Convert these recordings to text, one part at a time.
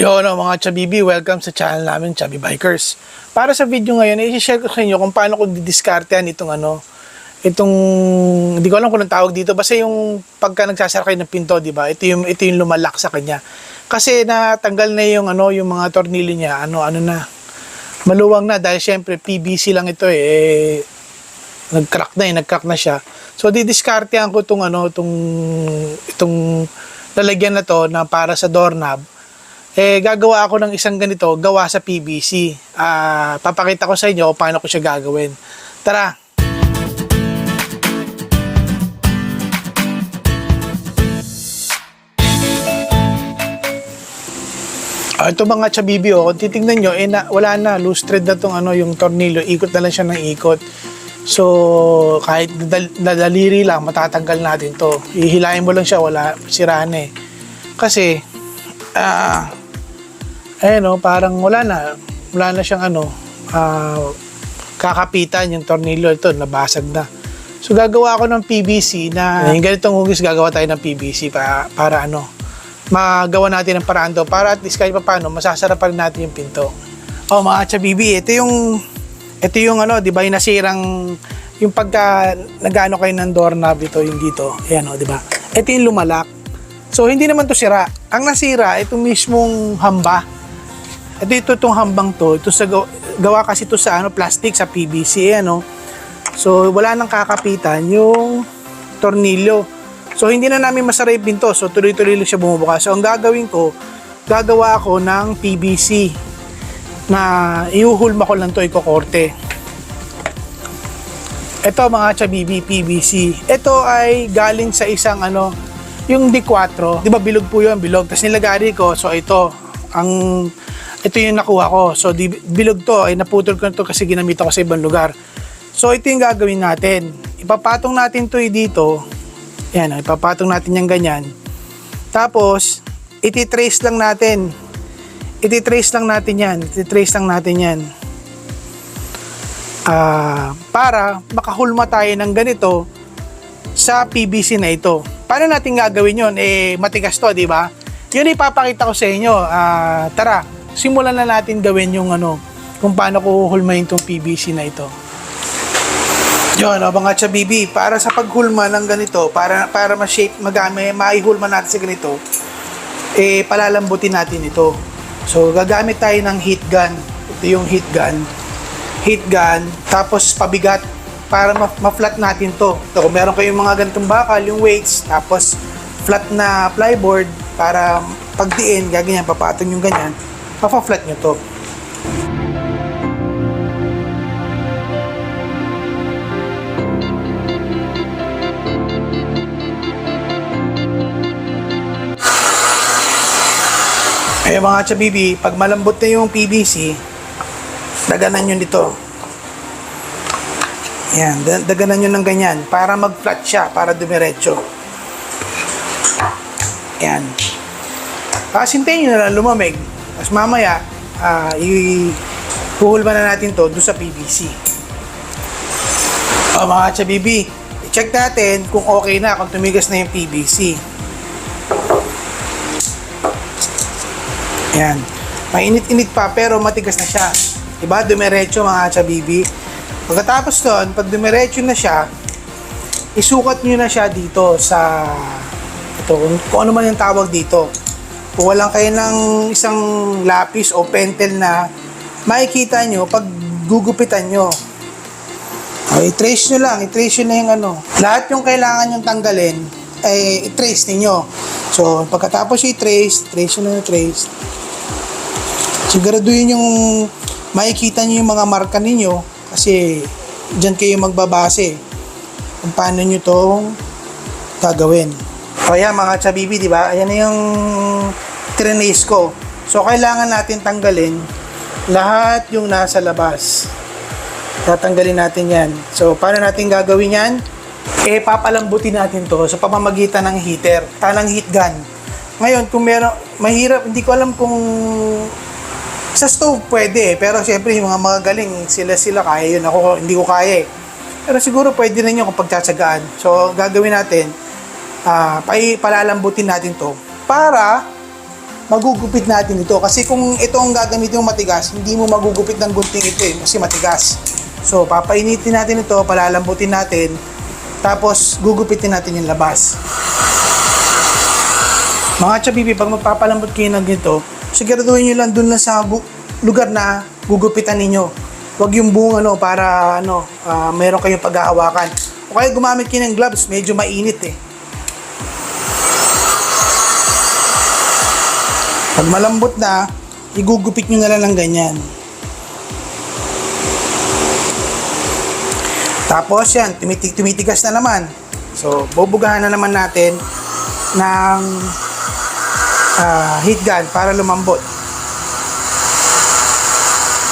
Yo, no, mga Chabibi, welcome sa channel namin, Chabi Bikers. Para sa video ngayon, i-share ko sa inyo kung paano ko didiskartehan itong ano, itong, hindi ko alam kung anong tawag dito, basta yung pagka nagsasara kayo ng pinto, di ba? Ito yung, ito yung lumalak sa kanya. Kasi natanggal na yung ano, yung mga tornilyo niya, ano, ano na, maluwang na dahil syempre PVC lang ito eh, eh nag-crack na eh, nag-crack na siya. So didiskartehan ko itong ano, itong, itong lalagyan na to na para sa doorknob eh gagawa ako ng isang ganito gawa sa PVC. Ah, papakita ko sa inyo paano ko siya gagawin. Tara. Ah, ito mga chabibi oh, kung titingnan nyo, eh, na, wala na, loose thread na tong ano, yung tornilyo, ikot na lang siya ng ikot. So, kahit dal- nadaliri lang, matatanggal natin to. Ihilahin mo lang siya, wala, sira na eh. Kasi, ah, eh no, parang wala na. Wala na siyang ano, ah, kakapitan yung tornilyo ito, nabasag na. So gagawa ako ng PVC na yung ganitong hugis gagawa tayo ng PVC para, para ano, magawa natin ng paraan to para at least kahit pa paano masasara pa rin natin yung pinto. Oh mga chabibi, ito yung ito yung ano, 'di ba, yung nasirang yung pagka nagano kayo ng doorknob ito yung dito. Ayan oh, 'di ba? Ito yung lumalak. So hindi naman to sira. Ang nasira ito mismong hamba. Ito ito itong hambang to. Ito sa gawa, kasi to sa ano plastic sa PVC ano. So wala nang kakapitan yung tornilyo. So hindi na namin masara yung pinto. So tuloy-tuloy lang siya bumubukas. So ang gagawin ko, gagawa ako ng PVC na iuhulma ko lang to ikokorte. Ito mga chabibi PVC. Ito ay galing sa isang ano, yung D4, 'di ba bilog po 'yun, bilog. Tapos nilagari ko, so ito ang ito yung nakuha ko. So di, bilog to, ay naputol ko na to kasi ginamit ko sa ibang lugar. So ito yung gagawin natin. Ipapatong natin to dito. Yan, oh, ipapatong natin yung ganyan. Tapos, ititrace lang natin. Ititrace lang natin yan. Ititrace lang natin yan. Ah, para makahulma tayo ng ganito sa PVC na ito. Paano natin gagawin yon? Eh, matigas to, di ba? Yun ipapakita ko sa inyo. Ah, tara, simulan na natin gawin yung ano, kung paano ko hulmahin tong PVC na ito. Yun, o mga chabibi, para sa paghulma ng ganito, para para ma-shape, magami, maihulma natin sa ganito, eh, palalambutin natin ito. So, gagamit tayo ng heat gun. Ito yung heat gun. Heat gun, tapos pabigat para ma- ma-flat natin to. So, kung meron kayong mga ganitong bakal, yung weights, tapos flat na plyboard para pagdiin, gaganyan, papatong yung ganyan, mapa-flat nyo to. Eh mga chabibi, pag malambot na yung PVC, daganan nyo dito. Yan, da- daganan nyo ng ganyan para mag-flat siya, para dumiretso. Yan. Tapos hintayin nyo na lumamig. Tapos mamaya, ah i-huhulma na natin to doon sa PVC. O mga chabibi, i-check natin kung okay na, kung tumigas na yung PVC. Yan. Mainit-init pa pero matigas na siya. Diba? Dumiretso mga chabibi. Pagkatapos doon, pag dumiretso na siya, isukat nyo na siya dito sa ito, kung ano man yung tawag dito. Kung walang kayo ng isang lapis o pentel na makikita nyo pag gugupitan nyo. O, i-trace nyo lang, i-trace nyo na yung ano. Lahat yung kailangan nyo tanggalin, ay i-trace ninyo. So, pagkatapos i-trace, trace nyo na trace. Siguraduhin yung makikita nyo yung mga marka ninyo kasi dyan kayo magbabase kung paano nyo itong gagawin. O yan mga chabibi, di ba? Ayan na yung trinace ko. So, kailangan natin tanggalin lahat yung nasa labas. Tatanggalin natin yan. So, paano natin gagawin yan? Eh, papalambutin natin to sa pamamagitan ng heater, tanang heat gun. Ngayon, kung meron, mahirap, hindi ko alam kung sa stove pwede, pero siyempre yung mga magagaling, sila sila kaya yun. Ako, hindi ko kaya eh. Pero siguro pwede rin yun kung pagtsatsagaan. So, gagawin natin, ah, pa palalambutin natin to para magugupit natin ito. Kasi kung ito ang gagamitin yung matigas, hindi mo magugupit ng gunting ito eh, kasi matigas. So, papainitin natin ito, palalambutin natin, tapos gugupitin natin yung labas. Mga chabibi, pag magpapalambot kayo ng ganito, siguraduhin nyo lang dun lang sa lugar na gugupitan ninyo. Huwag yung buong ano, para ano, ah, meron kayong paghahawakan. O kaya gumamit kayo ng gloves, medyo mainit eh. Pag malambot na, igugupit nyo na lang ng ganyan. Tapos yan, tumitig tumitigas na naman. So, bubugahan na naman natin ng ah, heat gun para lumambot.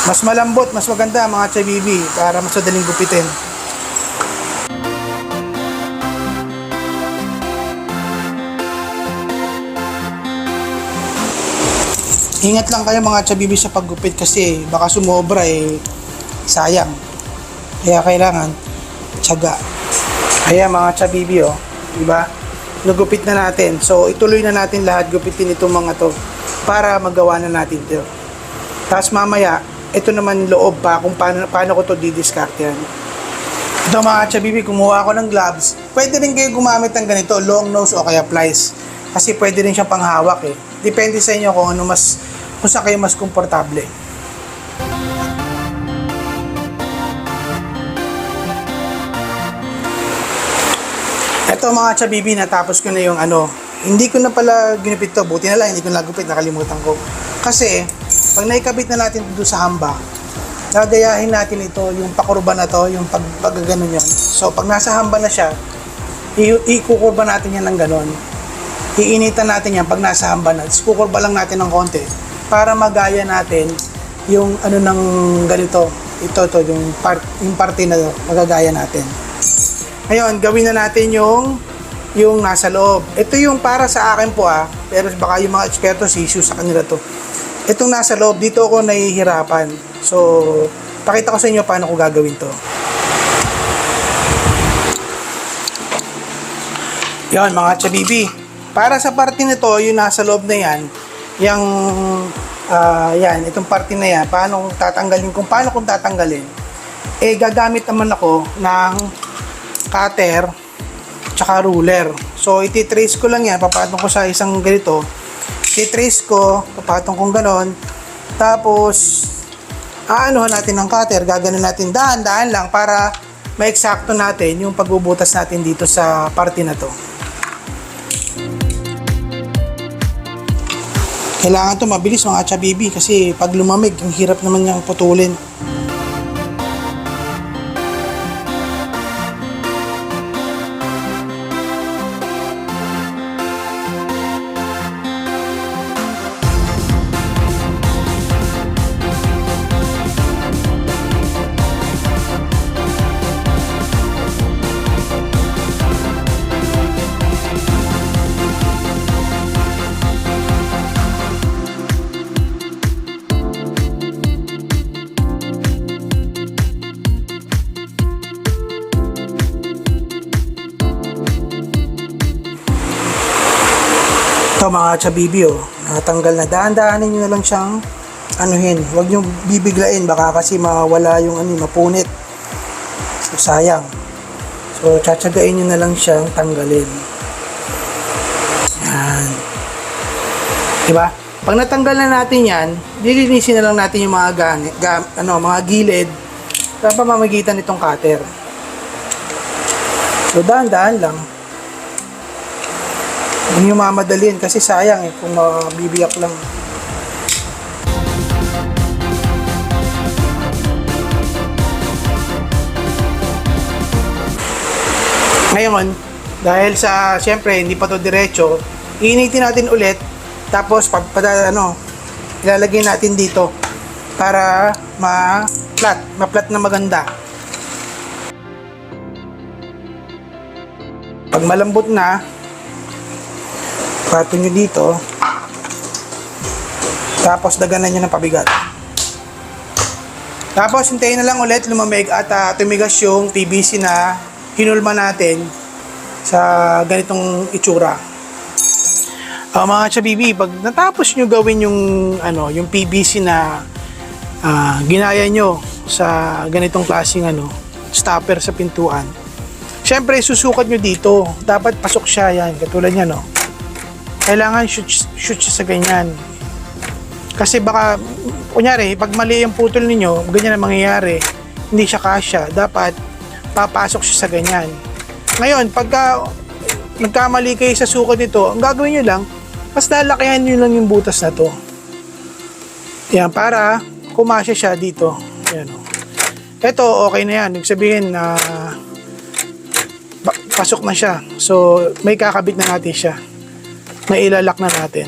Mas malambot, mas maganda mga chabibi para mas madaling gupitin. Ingat lang kayo mga chabibi sa paggupit kasi baka sumobra eh sayang. Kaya kailangan tiyaga. Kaya mga chabibi oh, di ba? Nagupit na natin. So ituloy na natin lahat gupitin itong mga to para magawa na natin ito. Tapos mamaya, ito naman loob pa kung paano, paano ko to didiscard yan. Ito mga chabibi, kumuha ako ng gloves. Pwede rin kayo gumamit ng ganito, long nose o kaya plies. Kasi pwede rin siyang panghawak eh. Depende sa inyo kung ano mas, kung saan kayo mas komportable. Ito mga chabibi, natapos ko na yung ano. Hindi ko na pala ginupit to. Buti na lang, hindi ko nagupit. Nakalimutan ko. Kasi, pag naikabit na natin ito sa hamba, gagayahin natin ito, yung pakurba na to, yung pag, pagkaganon yun. So, pag nasa hamba na siya, ikukurba natin yan ng ganon. Iinitan natin yan pag nasa hamba na. Kukurba lang natin ng konti para magaya natin yung ano ng ganito. Ito, to yung, part, yung parte na to, magagaya natin. Ngayon, gawin na natin yung yung nasa loob. Ito yung para sa akin po ah, pero baka yung mga eksperto issue sa kanila to. Itong nasa loob, dito ako nahihirapan. So, pakita ko sa inyo paano ko gagawin to. Yan mga chabibi. Para sa parte nito, yung nasa loob na yan, yung ah, yan, itong parte na yan, paano kung tatanggalin, kung paano kung tatanggalin, eh gagamit naman ako ng cutter tsaka ruler. So, ititrace ko lang yan, papatong ko sa isang ganito. Ititrace ko, papatong kong ganon. Tapos, aanuhan natin ng cutter, gaganon natin dahan-dahan lang para ma-eksakto natin yung pagbubutas natin dito sa parte na to. Kailangan to mabilis mga chabibi kasi pag lumamig, ang hirap naman niyang putulin. Mga chabibi oh, natanggal na. Daan-daanin nyo na lang siyang anuhin. Huwag nyo bibiglain, baka kasi mawala yung ano, mapunit. So, sayang. So, tsatsagain nyo na lang siyang tanggalin. Yan. Diba? Pag natanggal na natin yan, lilinisin na lang natin yung mga gani, ga, ano, mga gilid sa pamamagitan nitong cutter. So, daan-daan lang. Huwag niyo mamadalin kasi sayang eh kung mabibiyak lang. Ngayon, dahil sa, siyempre, hindi pa to diretso, iinitin natin ulit, tapos, pag, pada, ano, ilalagay natin dito para ma-flat, ma-flat na maganda. Pag malambot na, Pato nyo dito. Tapos daganan nyo ng pabigat. Tapos hintayin na lang ulit lumamig at ah, tumigas yung PVC na hinulma natin sa ganitong itsura. Ah, mga chabibi, pag natapos nyo gawin yung ano, yung PVC na ah, ginaya nyo sa ganitong klaseng ano, stopper sa pintuan. Syempre, susukat nyo dito. Dapat pasok siya yan, katulad niya, no? Kailangan shoot, shoot siya sa ganyan. Kasi baka, kunyari, pag mali yung putol ninyo, ganyan ang mangyayari. Hindi siya kasya. Dapat, papasok siya sa ganyan. Ngayon, pagka nagkamali kayo sa sukat nito, ang gagawin nyo lang, mas lalakihan nyo lang yung butas na to. Yan, para kumasya siya dito. Yan. Ito, okay na yan. Ibig sabihin na pa- pasok na siya. So, may kakabit na natin siya. May ilalak na natin.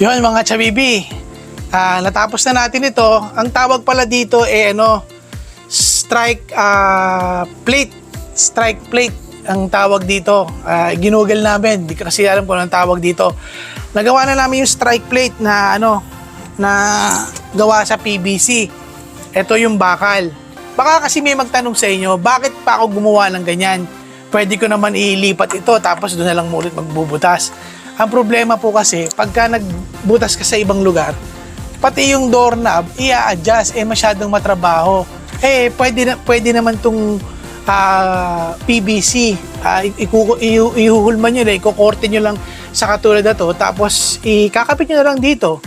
Yun mga chabibi, ah, natapos na natin ito. Ang tawag pala dito eh ano, strike ah, plate. Strike plate ang tawag dito. Ah, ginugol namin, di ko kasi alam kung anong tawag dito. Nagawa na namin yung strike plate na ano, na gawa sa PVC. Ito yung bakal. Baka kasi may magtanong sa inyo, bakit pa ako gumawa ng ganyan? Pwede ko naman ilipat ito tapos doon na lang ulit magbubutas. Ang problema po kasi, pagka nagbutas ka sa ibang lugar, pati yung doorknob, i-adjust, eh masyadong matrabaho. Eh, pwede, na, pwede naman tong ah, PVC, ah, iku- ihu- ihuhulman nyo na, ikukorte nyo lang sa katulad na to, tapos ikakapit nyo na lang dito.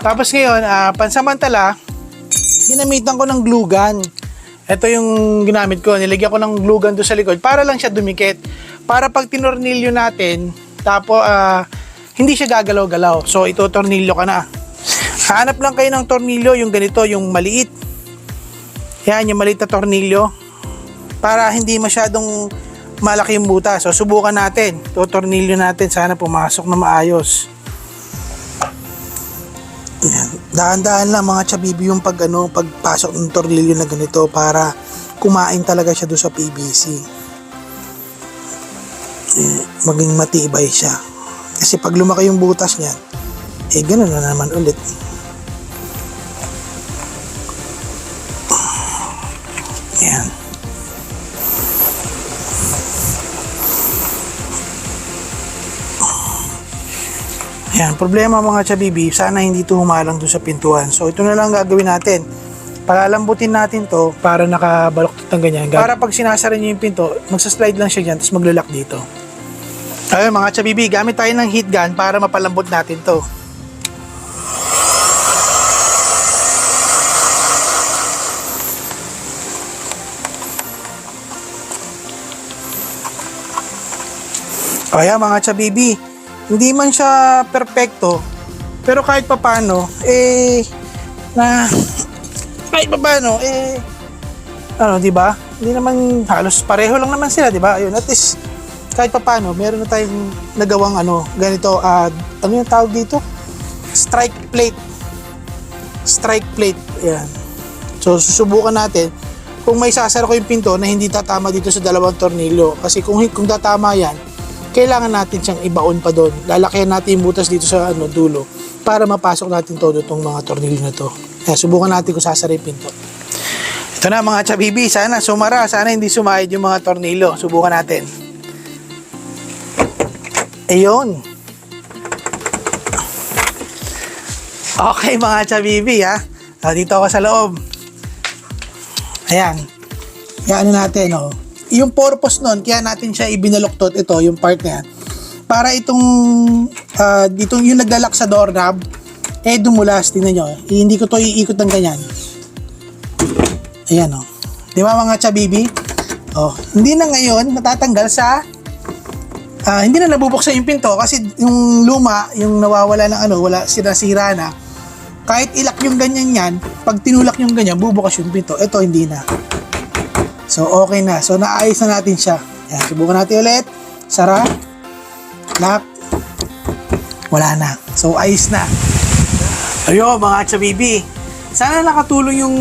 Tapos ngayon, ah, pansamantala, ginamitan ko ng glue gun. Ito yung ginamit ko. Nilagyan ko ng glue gun doon sa likod para lang siya dumikit. Para pag tinornilyo natin, tapo, ah, hindi siya gagalaw-galaw. So, ito tornilyo ka na. Hanap lang kayo ng tornilyo, yung ganito, yung maliit. Yan, yung maliit na tornilyo. Para hindi masyadong malaki yung butas. So, subukan natin. Ito tornilyo natin. Sana pumasok na maayos. Dahan-dahan lang mga chabibi yung pag ano, pagpasok ng tornilyo na ganito para kumain talaga siya doon sa PVC. Eh, maging matibay siya. Kasi pag lumaki yung butas niyan, eh gano'n na naman ulit. Yan. Yan, problema mga chabibi, sana hindi ito humalang doon sa pintuan. So ito na lang gagawin natin. Palalambutin natin to para nakabaloktot ng ganyan. Para pag sinasara niyo yung pinto, magsaslide lang siya dyan, tapos maglalak dito. Ayun mga chabibi, gamit tayo ng heat gun para mapalambot natin to. Kaya mga chabibi, hindi man siya perpekto, pero kahit papano, eh, na, kahit papano, eh, ano, di ba? Hindi naman halos pareho lang naman sila, di ba? Ayun, at least, kahit papano, meron na tayong nagawang ano, ganito, ah, ano yung tawag dito? Strike plate. Strike plate. Yan. So, susubukan natin kung may sasara ko yung pinto na hindi tatama dito sa dalawang tornilyo. Kasi kung, kung tatama yan, kailangan natin siyang ibaon pa doon. Lalakyan natin yung butas dito sa ano, dulo para mapasok natin todo itong mga tornilyo na to. Kaya subukan natin kung sasara yung pinto. Ito na mga chabibi, sana sumara, sana hindi sumayad yung mga tornilyo. Subukan natin. Ayun. Okay mga chabibi ha. Ah, dito ako sa loob. Ayan. Kaya ano natin oh. Yung purpose nun, kaya natin siya ibinaluktot ito, yung part na yan. Para itong, ah, ditong yung naglalak sa doorknob, eh dumulas, tingnan nyo. Eh, hindi ko to iikot ng ganyan. Ayan oh. Di ba mga chabibi? Oh, hindi na ngayon natatanggal sa Ah, hindi na nabubuksan yung pinto kasi yung luma, yung nawawala ng ano, wala sinasira na. Kahit ilak yung ganyan yan, pag tinulak yung ganyan, bubukas yung pinto. Ito hindi na. So okay na. So naayos na natin siya. Yan, subukan natin ulit. Sara. Lock. Wala na. So ayos na. Ayo mga chabibi. Sana nakatulong yung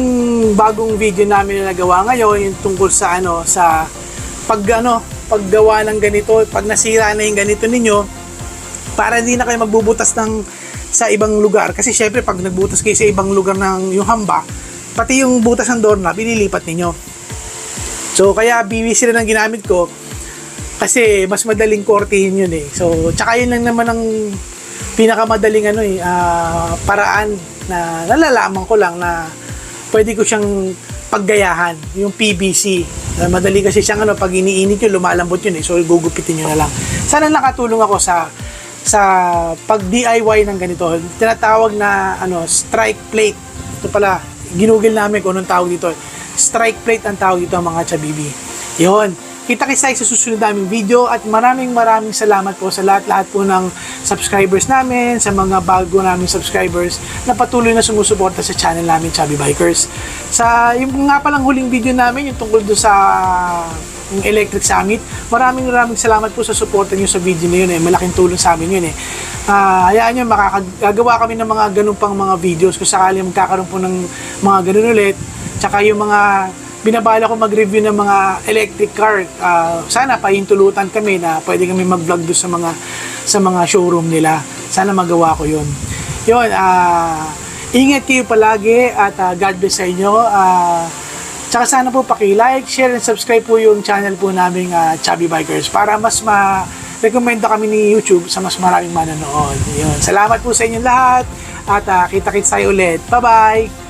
bagong video namin na nagawa ngayon yung tungkol sa ano sa pag ano paggawa ng ganito, pag nasira na yung ganito ninyo, para hindi na kayo magbubutas ng sa ibang lugar kasi syempre pag nagbutas kayo sa ibang lugar ng yung hamba pati yung butas ng doorknob ililipat ninyo so kaya BBC na lang ginamit ko kasi mas madaling kortihin yun eh. So tsaka yun lang naman ang pinakamadaling ano eh ah, paraan na nalalaman ko lang na pwede ko siyang paggayahan yung PVC Ah, madali kasi siyang ano pag iniinit yun lumalambot yun eh. So gugupitin nyo na lang. Sana nakatulong ako sa sa pag DIY ng ganito. Tinatawag na ano strike plate. Ito pala ginugil namin kung anong tawag dito strike plate ang tawag dito mga chabibi yun kita kita sa susunod naming video at maraming maraming salamat po sa lahat-lahat po ng subscribers namin, sa mga bago naming subscribers na patuloy na sumusuporta sa channel namin Chubby Bikers. Sa yung nga palang huling video namin, yung tungkol doon sa yung Electric Summit, maraming maraming salamat po sa suporta niyo sa video na yun eh. Malaking tulong sa amin yun eh. Ah, hayaan nyo, makakagawa kami ng mga ganun pang mga videos kung sakali magkakaroon po ng mga ganun ulit. Tsaka yung mga binabala ko mag-review ng mga electric car. Ah, sana pahintulutan kami na pwede kami mag-vlog doon sa mga sa mga showroom nila. Sana magawa ko 'yun. 'Yun, ah ingat kayo palagi at ah, God bless sa inyo. Ah Tsaka sana po paki-like, share, and subscribe po yung channel po naming ah, Chubby Bikers para mas ma-recommenda kami ni YouTube sa mas maraming manonood. Yun. Salamat po sa inyong lahat at ah, kita-kits tayo ulit. Bye-bye!